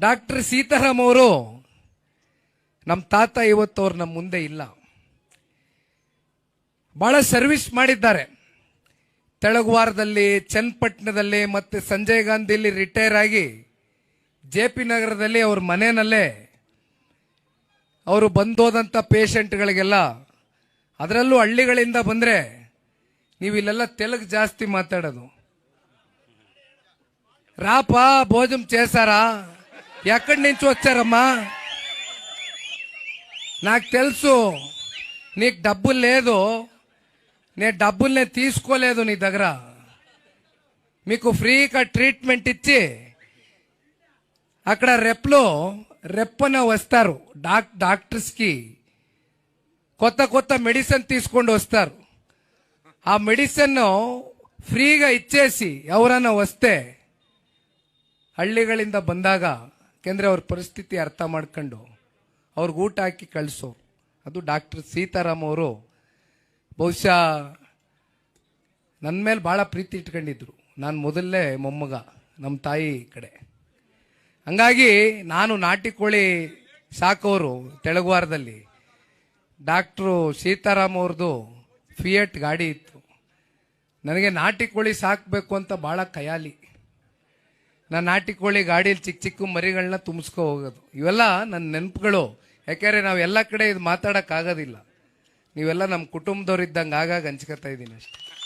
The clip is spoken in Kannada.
ಡಾಕ್ಟರ್ ಸೀತಾರಾಮ್ ಅವರು ನಮ್ಮ ತಾತ ಇವತ್ತು ಅವ್ರು ನಮ್ಮ ಮುಂದೆ ಇಲ್ಲ. ಭಾಳ ಸರ್ವಿಸ್ ಮಾಡಿದ್ದಾರೆ. ತೆಳಗುವಾರದಲ್ಲಿ, ಚನ್ನಪಟ್ಟಣದಲ್ಲಿ ಮತ್ತು ಸಂಜಯ್ ಗಾಂಧಿಯಲ್ಲಿ ರಿಟೈರ್ ಆಗಿ ಜೆ ಪಿ ನಗರದಲ್ಲಿ ಅವ್ರ ಮನೆಯಲ್ಲೇ ಅವರು ಬಂದೋದಂಥ ಪೇಷಂಟ್ಗಳಿಗೆಲ್ಲ ಅದರಲ್ಲೂ ಹಳ್ಳಿಗಳಿಂದ ಬಂದರೆ ನೀವು ಇಲ್ಲೆಲ್ಲ ತೆಲುಗು ಜಾಸ್ತಿ ಮಾತಾಡೋದು. ರಾಪ, ಭೋಜಂ ಚೇಸಾರಾ? ఎక్కడి నుంచి వచ్చారమ్మా నాకు తెలుసు నీకు డబ్బులు లేదు నేను డబ్బులు నేను తీసుకోలేదు నీ దగ్గర మీకు ఫ్రీగా ట్రీట్మెంట్ ఇచ్చి అక్కడ రెప్లో రెప్పన వస్తారు డాక్ డాక్టర్స్కి కొత్త కొత్త మెడిసిన్ తీసుకొని వస్తారు ఆ మెడిసిన్ ఫ్రీగా ఇచ్చేసి ఎవరైనా వస్తే ಹಳ್ಳಿಗಳಿಂದ ಬಂದಾಗ ಯಾಕೆಂದ್ರೆ ಅವ್ರ ಪರಿಸ್ಥಿತಿ ಅರ್ಥ ಮಾಡ್ಕೊಂಡು ಅವ್ರಿಗೆ ಊಟ ಹಾಕಿ ಕಳಿಸೋರು ಅದು ಡಾಕ್ಟರ್ ಸೀತಾರಾಮ್ ಅವರು ಬಹುಶಃ ನನ್ನ ಮೇಲೆ ಭಾಳ ಪ್ರೀತಿ ಇಟ್ಕೊಂಡಿದ್ರು. ನಾನು ಮೊದಲೇ ಮೊಮ್ಮಗ ನಮ್ಮ ತಾಯಿ ಕಡೆ. ಹಂಗಾಗಿ ನಾನು ನಾಟಿ ಕೋಳಿ ಸಾಕೋರು ತೆಳಗುವಾರದಲ್ಲಿ. ಡಾಕ್ಟ್ರು ಸೀತಾರಾಮ್ ಅವ್ರದ್ದು ಫಿಯಟ್ ಗಾಡಿ ಇತ್ತು. ನನಗೆ ನಾಟಿ ಕೋಳಿ ಸಾಕಬೇಕು ಅಂತ ಭಾಳ ಖಯಾಲಿ. ನಾನು ನಾಟಿ ಕೋಳಿ ಗಾಡಿಲಿ ಚಿಕ್ಕ ಚಿಕ್ಕ ಮರಿಗಳನ್ನ ತುಂಬಿಸ್ಕೊ ಹೋಗೋದು. ಇವೆಲ್ಲ ನನ್ನ ನೆನಪುಗಳು. ಯಾಕೆಂದರೆ ನಾವು ಎಲ್ಲ ಕಡೆ ಇದು ಮಾತಾಡೋಕ್ಕಾಗೋದಿಲ್ಲ. ನೀವೆಲ್ಲ ನಮ್ಮ ಕುಟುಂಬದವ್ರು ಇದ್ದಂಗೆ ಆಗಾಗ ಹಂಚ್ಕೊತಾ ಇದ್ದೀನಿ ಅಷ್ಟೇ.